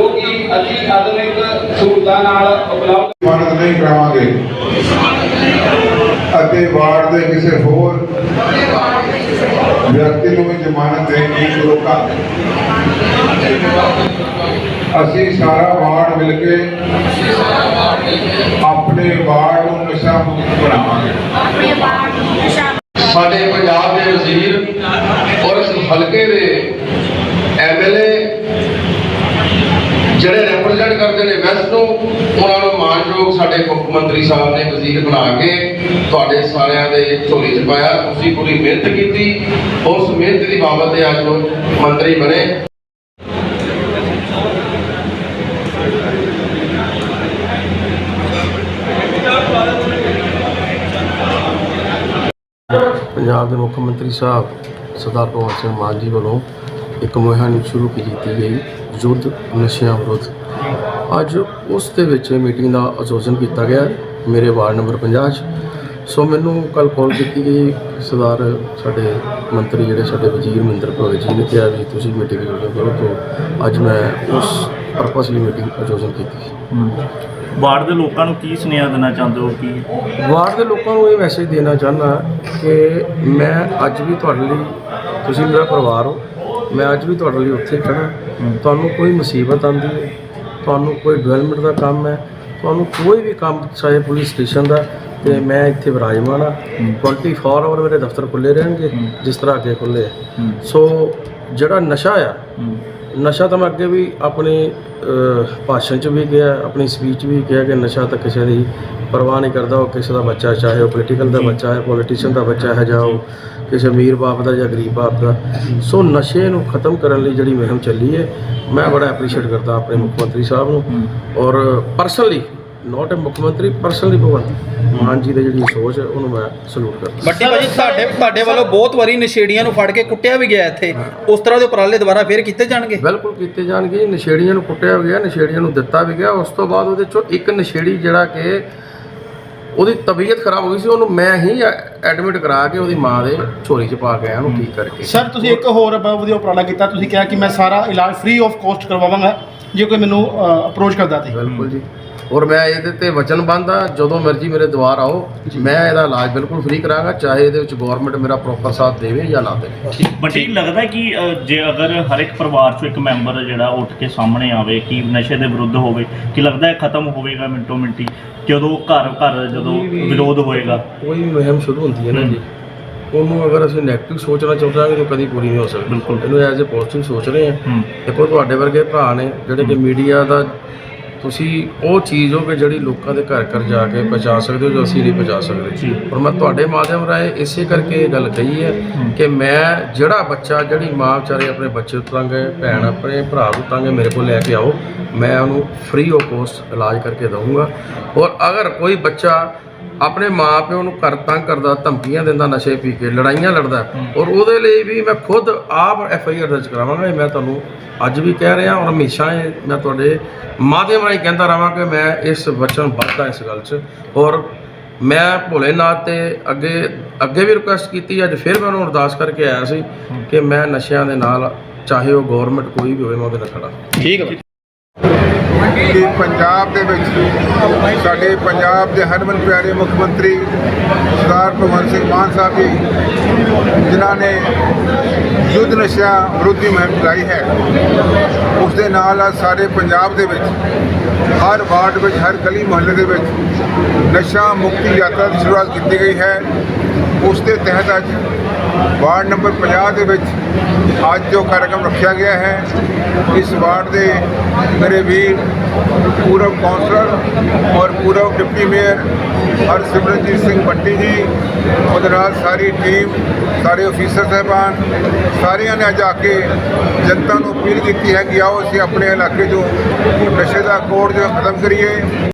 ਅਤੀ ਆਧੁਨਿਕ ਸਹੂਲਤਾਂ ਨਾਲ ਉਪਲਬਧ ਜ਼ਮਾਨਤ ਨਹੀਂ ਕਰਾਵਾਂਗੇ। ਅਤੇ ਵਾਰਡ ਦੇ ਕਿਸੇ ਹੋਰ ਵਿਅਕਤੀ ਨੂੰ ਵੀ ਜ਼ਮਾਨਤ ਦੇਣ ਦੀ ਰੋਕਾਂਗੇ ਅਸੀਂ ਸਾਰਾ ਵਾਰਡ ਮਿਲ ਕੇ ਆਪਣੇ ਵਾਰਡ ਨੂੰ ਨਸ਼ਾ ਮੁਕਤ ਬਣਾਵਾਂਗੇ। ਸਾਡੇ ਪੰਜਾਬ ਦੇ ਵਜ਼ੀਰ ਔਰ ਇਸ ਹਲਕੇ ਦੇ ਜਿਹੜੇ ਰਿਪਰੈਜ਼ੈਂਟ ਕਰਦੇ ਨੇ ਵੈਸਟ ਨੂੰ ਉਹਨਾਂ ਨੂੰ ਮਾਨਯੋਗ ਸਾਡੇ ਮੁੱਖ ਮੰਤਰੀ ਸਾਹਿਬ ਨੇ ਵਜ਼ੀਰ ਬਣਾ ਕੇ ਤੁਹਾਡੇ ਸਾਰਿਆਂ ਦੇ ਝੋਲੀ 'ਚ ਪਾਇਆ। ਤੁਸੀਂ ਪੂਰੀ ਮਿਹਨਤ ਕੀਤੀ। ਉਸ ਮਿਹਨਤ ਦੀ ਬਾਬਤ ਤੇ ਅੱਜ ਮੰਤਰੀ ਬਣੇ। ਪੰਜਾਬ ਦੇ ਮੁੱਖ ਮੰਤਰੀ ਸਾਹਿਬ ਸਰਦਾਰ ਭਗਵੰਤ ਸਿੰਘ ਮਾਨ ਜੀ ਵੱਲੋਂ ਇੱਕ ਮੁਹਿੰਮ ਸ਼ੁਰੂ ਕੀਤੀ ਗਈ। ਯੁੱਧ ਨਸ਼ਿਆਂ ਵਿਰੁੱਧ। ਅੱਜ ਉਸ ਦੇ ਵਿੱਚ ਮੀਟਿੰਗ ਦਾ ਆਯੋਜਨ ਕੀਤਾ ਗਿਆ। ਮੇਰੇ ਵਾਰਡ ਨੰਬਰ 50 'ਚ। ਸੋ ਮੈਨੂੰ ਕੱਲ ਕਾਲ ਕੀਤੀ ਗਈ। ਸਰਦਾਰ ਸਾਡੇ ਮੰਤਰੀ ਜਿਹੜੇ ਸਾਡੇ ਵਜ਼ੀਰ ਮਹਿੰਦਰ ਭਗਤ ਜੀ ਨੇ ਕਿਹਾ ਵੀ ਤੁਸੀਂ ਮੀਟਿੰਗ ਕਰੋ ਤੋਂ ਅੱਜ ਮੈਂ ਉਸ ਪਰਪਸ ਲਈ ਮੀਟਿੰਗ ਆਯੋਜਨ ਕੀਤੀ ਵਾਰਡ ਦੇ ਲੋਕਾਂ ਨੂੰ ਕੀ ਸੁਨੇਹਾ ਦੇਣਾ ਚਾਹੁੰਦੇ ਹੋ? ਕਿ ਵਾਰਡ ਦੇ ਲੋਕਾਂ ਨੂੰ ਇਹ ਮੈਸੇਜ ਦੇਣਾ ਚਾਹੁੰਦਾ ਕਿ ਮੈਂ ਅੱਜ ਵੀ ਤੁਹਾਡੇ ਲਈ ਤੁਸੀਂ ਮੇਰਾ ਪਰਿਵਾਰ ਹੋ ਮੈਂ ਅੱਜ ਵੀ ਤੁਹਾਡੇ ਲਈ ਉੱਥੇ ਖੜਾ ਤੁਹਾਨੂੰ ਕੋਈ ਮੁਸੀਬਤ ਆਉਂਦੀ ਹੈ ਤੁਹਾਨੂੰ ਕੋਈ ਡਿਵੈਲਪਮੈਂਟ ਦਾ ਕੰਮ ਹੈ ਤੁਹਾਨੂੰ ਕੋਈ ਵੀ ਕੰਮ ਚਾਹੇ ਪੁਲਿਸ ਸਟੇਸ਼ਨ ਦਾ ਤੇ ਮੈਂ ਇੱਥੇ ਵਿਰਾਜਮਾਨ ਹਾਂ। 24 ਆਵਰ ਮੇਰੇ ਦਫ਼ਤਰ ਖੁੱਲੇ ਰਹਿਣਗੇ ਜਿਸ ਤਰ੍ਹਾਂ ਅੱਗੇ ਖੁੱਲੇ ਆ। ਸੋ ਜਿਹੜਾ ਨਸ਼ਾ ਆ ਨਸ਼ਾ ਤਾਂ ਮੈਂ ਅੱਗੇ ਵੀ ਆਪਣੇ ਭਾਸ਼ਣ 'ਚ ਵੀ ਕਿਹਾ ਆਪਣੀ ਸਪੀਚ ਵੀ ਕਿਹਾ ਕਿ ਨਸ਼ਾ ਤਾਂ ਕਿਸੇ ਦੀ ਪਰਵਾਹ ਨਹੀਂ ਕਰਦਾ ਉਹ ਕਿਸੇ ਦਾ ਬੱਚਾ ਚਾਹੇ ਉਹ ਪੋਲੀਟੀਕਲ ਦਾ ਬੱਚਾ ਹੈ ਪੋਲੀਟੀਸ਼ੀਅਨ ਦਾ ਬੱਚਾ ਹੈ ਜਾਂ ਉਹ ਕਿਸੇ ਅਮੀਰ ਬਾਪ ਦਾ ਜਾਂ ਗਰੀਬ ਬਾਪ ਦਾ। ਸੋ ਨਸ਼ੇ ਨੂੰ ਖਤਮ ਕਰਨ ਲਈ ਜਿਹੜੀ ਮੁਹਿੰਮ ਚੱਲੀ ਹੈ ਮੈਂ ਬੜਾ ਐਪਰੀਸ਼ੀਏਟ ਕਰਦਾ ਆਪਣੇ ਮੁੱਖ ਮੰਤਰੀ ਸਾਹਿਬ ਨੂੰ। ਔਰ ਪਰਸਨਲੀ ਨਾਟ ਅ ਮੁੱਖ ਮੰਤਰੀ ਪਰਸਨਲੀ ਭਗਵੰਤ ਮਾਨ ਜੀ ਦੀ ਜਿਹੜੀ ਸੋਚ ਹੈ ਉਹਨੂੰ ਮੈਂ ਸਲੂਟ ਕਰਦਾ। ਬੱਟੀ ਭਾਜੀ ਸਾਡੇ ਤੁਹਾਡੇ ਵੱਲੋਂ ਬਹੁਤ ਵਾਰੀ ਨਸ਼ੇੜੀਆਂ ਨੂੰ ਫੜ ਕੇ ਕੁੱਟਿਆ ਵੀ ਗਿਆ ਇੱਥੇ। ਉਸ ਤਰ੍ਹਾਂ ਦੇ ਉਪਰਾਲੇ ਦੁਬਾਰਾ ਫੇਰ ਕੀਤੇ ਜਾਣਗੇ? ਬਿਲਕੁਲ ਕੀਤੇ ਜਾਣਗੇ ਨਸ਼ੇੜੀਆਂ ਨੂੰ ਕੁੱਟਿਆ ਗਿਆ ਨਸ਼ੇੜੀਆਂ ਨੂੰ ਦਿੱਤਾ ਵੀ ਗਿਆ। ਉਸ ਤੋਂ ਬਾਅਦ ਉਹਦੇ ਚੋਂ ਇੱਕ ਨਸ਼ੇੜੀ ਜਿਹੜਾ ਕਿ ਉਹਦੀ ਤਬੀਅਤ ਖਰਾਬ ਹੋ ਗਈ ਸੀ ਉਹਨੂੰ ਮੈਂ ਹੀ ਐਡਮਿਟ ਕਰਾ ਕੇ ਉਹਦੀ ਮਾਂ ਦੇ ਝੋਲੀ 'ਚ ਪਾ ਕੇ ਆਇਆ ਉਹਨੂੰ ਠੀਕ ਕਰਕੇ। ਸਰ ਤੁਸੀਂ ਇੱਕ ਹੋਰ ਬਹੁਤ ਵਧੀਆ ਉਪਰਾਲਾ ਕੀਤਾ। ਤੁਸੀਂ ਕਿਹਾ ਕਿ ਮੈਂ ਸਾਰਾ ਇਲਾਜ ਫ੍ਰੀ ਆਫ ਕਾਸਟ ਕਰਵਾਵਾਂਗਾ ਜੇ ਕੋਈ ਮੈਨੂੰ ਅਪਰੋਚ ਕਰਦਾ ਤੇ। ਬਿਲਕੁਲ ਜੀ। ਔਰ ਮੈਂ ਇਹਦੇ ਤੇ ਵਚਨਬੰਦ ਆ ਜਦੋਂ ਮਰਜ਼ੀ ਮੇਰੇ ਦੁਆਰ ਆਓ ਮੈਂ ਇਹਦਾ ਇਲਾਜ ਬਿਲਕੁਲ ਫ੍ਰੀ ਕਰਾਂਗਾ ਚਾਹੇ ਇਹਦੇ ਵਿੱਚ ਗਵਰਨਮੈਂਟ ਮੇਰਾ ਪ੍ਰੋਪਰ ਸਾਥ ਦੇਵੇ ਜਾਂ ਨਾ ਦੇਵੇ। ਬੰਟੀ ਲੱਗਦਾ ਕਿ ਅ, ਜੇ ਅਗਰ ਹਰ ਇੱਕ ਪਰਿਵਾਰ ਚੋਂ ਇੱਕ ਮੈਂਬਰ ਜਿਹੜਾ ਉੱਠ ਕੇ ਸਾਹਮਣੇ ਆਵੇ ਕਿ ਨਸ਼ੇ ਦੇ ਵਿਰੁੱਧ ਹੋਵੇ ਕਿ ਲੱਗਦਾ ਹੈ ਖਤਮ ਹੋਵੇਗਾ ਮਿੰਟੋ ਮਿੰਟੀ ਜਦੋਂ ਘਰ ਘਰ ਜਦੋਂ ਵਿਰੋਧ ਹੋਏਗਾ? ਕੋਈ ਵੀ ਮੁਹਿੰਮ ਸ਼ੁਰੂ ਹੁੰਦੀ ਹੈ ਨਾ ਜੀ ਉਹਨੂੰ ਅਗਰ ਅਸੀਂ ਨੈਗੇਟਿਵ ਸੋਚਣਾ ਚਾਹੁੰਦੇ ਤਾਂ ਕਦੀ ਪੂਰੀ ਨਹੀਂ ਹੋ ਸਕਦੀ। ਬਿਲਕੁਲ। ਇਹਨੂੰ ਐਜ਼ ਅ ਪੋਜ਼ਿਟਿਵ ਸੋਚ ਰਹੇ ਹਾਂ। ਹੂੰ। ਦੇਖੋ ਤੁਹਾਡੇ ਵਰਗੇ ਭਰਾ ਨੇ ਜਿਹੜੇ ਕਿ ਮੀਡੀਆ ਦਾ ਤੁਸੀਂ ਉਹ ਚੀਜ਼ ਹੋ ਕਿ ਜਿਹੜੀ ਲੋਕਾਂ ਦੇ ਘਰ ਘਰ ਜਾ ਕੇ ਪਹੁੰਚਾ ਸਕਦੇ ਹੋ ਜੋ ਅਸੀਂ ਨਹੀਂ ਪਹੁੰਚਾ ਸਕਦੇ। ਜੀ। ਪਰ ਮੈਂ ਤੁਹਾਡੇ ਮਾਧਿਅਮ ਰਾਹੀਂ ਇਸੇ ਕਰਕੇ ਇਹ ਗੱਲ ਕਹੀ ਹੈ ਕਿ ਮੈਂ ਜਿਹੜਾ ਬੱਚਾ ਜਿਹੜੀ ਮਾਂ ਵਿਚਾਰੇ ਆਪਣੇ ਬੱਚੇ ਹੈ ਭੈਣ ਆਪਣੇ ਭਰਾ ਨੂੰ ਤੰਗ ਹੈ ਮੇਰੇ ਕੋਲ ਲੈ ਕੇ ਆਓ ਮੈਂ ਉਹਨੂੰ ਫ੍ਰੀ ਆਫ ਕੋਸਟ ਇਲਾਜ ਕਰਕੇ ਦਊਂਗਾ। ਔਰ ਅਗਰ ਕੋਈ ਬੱਚਾ ਆਪਣੇ ਮਾਂ ਪਿਓ ਨੂੰ ਘਰ ਤੰਗ ਕਰਦਾ ਧਮਕੀਆਂ ਦਿੰਦਾ ਨਸ਼ੇ ਪੀ ਕੇ ਲੜਾਈਆਂ ਲੜਦਾ। ਔਰ ਉਹਦੇ ਲਈ ਵੀ ਮੈਂ ਖੁਦ ਆਪ ਐਫ ਆਈ ਆਰ ਦਰਜ ਕਰਾਵਾਂਗਾ। ਇਹ ਮੈਂ ਤੁਹਾਨੂੰ ਅੱਜ ਵੀ ਕਹਿ ਰਿਹਾ ਔਰ ਹਮੇਸ਼ਾ ਇਹ ਮੈਂ ਤੁਹਾਡੇ ਮਾਧਿਅਮ ਰਾਹੀਂ ਕਹਿੰਦਾ ਰਹਾਂ ਕਿ ਮੈਂ ਇਸ ਵਚਨ ਬੱਧਾ ਇਸ ਗੱਲ 'ਚ। ਔਰ ਮੈਂ ਭੋਲੇਨਾਥ ਤੇ ਅੱਗੇ ਅੱਗੇ ਵੀ ਰਿਕੁਐਸਟ ਕੀਤੀ ਅੱਜ ਫਿਰ ਮੈਂ ਉਹਨੂੰ ਅਰਦਾਸ ਕਰਕੇ ਆਇਆ ਸੀ ਕਿ ਮੈਂ ਨਸ਼ਿਆਂ ਦੇ ਨਾਲ ਚਾਹੇ ਉਹ ਗਵਰਨਮੈਂਟ ਕੋਈ ਵੀ ਹੋਵੇ ਮੈਂ ਉਹਦੇ ਨਾਲ ਖੜਾ ਠੀਕ ਹੈ। ਕਿ ਪੰਜਾਬ ਦੇ ਵਿੱਚ ਸਾਡੇ ਪੰਜਾਬ ਦੇ ਹਰਮਨ ਪਿਆਰੇ ਮੁੱਖ ਮੰਤਰੀ ਸਰਦਾਰ ਭਗਵੰਤ ਸਿੰਘ ਮਾਨ ਸਾਹਿਬ ਜੀ, ਜਿਨ੍ਹਾਂ ਨੇ ਯੁੱਧ ਨਸ਼ਾ ਵਿਰੋਧੀ ਮੁਹਿੰਮ ਚਲਾਈ ਹੈ, ਉਸ ਦੇ ਨਾਲ ਅੱਜ ਸਾਰੇ ਪੰਜਾਬ ਦੇ ਵਿੱਚ, ਹਰ ਵਾਰਡ ਵਿੱਚ, ਹਰ ਗਲੀ ਮੁਹੱਲੇ ਦੇ ਵਿੱਚ ਨਸ਼ਾ ਮੁਕਤੀ ਯਾਤਰਾ ਦੀ ਸ਼ੁਰੂਆਤ ਕੀਤੀ ਗਈ ਹੈ। ਉਸ ਦੇ ਤਹਿਤ ਅੱਜ ਵਾਰਡ ਨੰਬਰ 50 ਦੇ ਵਿੱਚ ਅੱਜ ਜੋ ਕਾਰਜਕ੍ਰਮ ਰੱਖਿਆ ਗਿਆ ਹੈ, ਇਸ ਵਾਰਡ ਦੇ ਮੇਰੇ ਵੀਰ ਪੂਰਵ ਕਾਉਂਸਲਰ ਔਰ ਪੂਰਵ ਡਿਪਟੀ ਮੇਅਰ ਹਰਸਿਮਰਨਜੀਤ ਸਿੰਘ ਭੱਟੀ ਜੀ ਉਹਦੇ ਨਾਲ ਸਾਰੀ ਟੀਮ ਸਾਰੇ ਅਫੀਸਰ ਸਾਹਿਬਾਨ ਸਾਰਿਆਂ ਨੇ ਅੱਜ ਆ ਕੇ ਜਨਤਾ ਨੂੰ ਅਪੀਲ ਕੀਤੀ ਹੈ ਕਿ ਆਓ ਅਸੀਂ ਆਪਣੇ ਇਲਾਕੇ 'ਚੋਂ ਨਸ਼ੇ ਦਾ ਕੋਡ ਜੋ ਖਤਮ ਕਰੀਏ